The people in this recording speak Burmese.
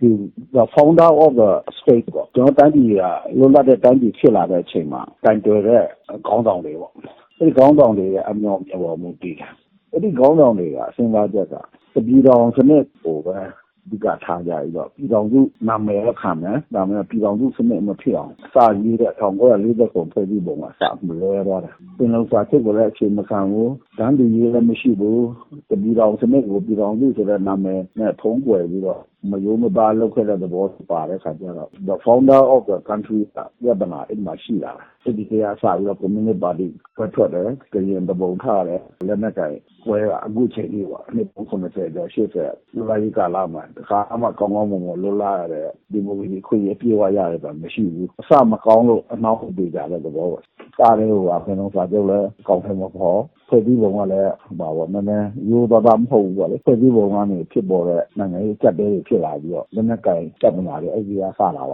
the the founder of the state ပေါ့ကျွန်တော်တိုင်းပြည်ကလွတ်လပ်တဲ့တိုင်းပြည်ဖြစ်လာတဲ့အချိန်မှာတိုင်တွယ်တဲ့ခေါင်းဆောင်တွေပေါ့အဲဒီခေါင်းဆောင်တွေရဲ့အမြောက်မြတ်ပေါ်မှုတည်တယ်အဲဒီခေါင်းဆောင်တွေကအစဉ်းစားချက်ကတပြည်တော်စနစ်ကိုပဲ ဒီကထားကြပြီးတော့ပြည်တော်စုနာမည်ရခံမယ်ဒါမှမဟုတ်ပြည်တော်စုစနစ်မဖြစ်အောင်အစာရေးတဲ့1940ခုဖွဲ့စည်းပုံကစမလွဲတော့တယ်ပင်လုံစာချုပ်ကိုလည်းအခြေမခံဘူးတန်းတူရေးလည်းမရှိဘူးတပြည်တော်စနစ်ကိုပြည်တော်စုဆိုတဲ့နာမည်နဲ့ထုံးကွယ်ပြီးတော့မယိုးမပါလောက်ခဲ့တဲ့သဘောပါတဲ့ခါကျတော့ the founder of the country ကပြဿနာအဲ့မှာရှိလာတယ်ဒီကေအစားပြီးတော့ communist party ဖွက်ထွက်တယ်ကရင်တပုံထားတယ်လက်နက်ကင် ဝဲအခုချိန်ကြီးပေါ့နှစ်90ကျော်80လူလိုက်ကာလာမှာတခါအမှကောင်းကောင်းမွန်မွန်လွတ်လာရတဲ့ဒီမိုကရေစီခွင့်ရပြေဝရတယ်ဆိုတာမရှိဘူးအစမကောင်းလို့အနောက်ပြေကြတဲ့သဘောပေါ့စားတယ်ဟိုအပြင်လုံးစာချုပ်လဲကောင်းတယ်မဟုတ်ဖွဲ့စည်းပုံကလည်းဘာပေါ့နည်းနည်းရိုးသားသားမဟုတ်ဘူးပေါ့လေဖွဲ့စည်းပုံကနေဖြစ်ပေါ်တဲ့နိုင်ငံရေးကြက်တဲတွေဖြစ်လာပြီးတော့လက်နက်ကင်ကြက်ပနာတွေအဲ့ဒီကစလာပါ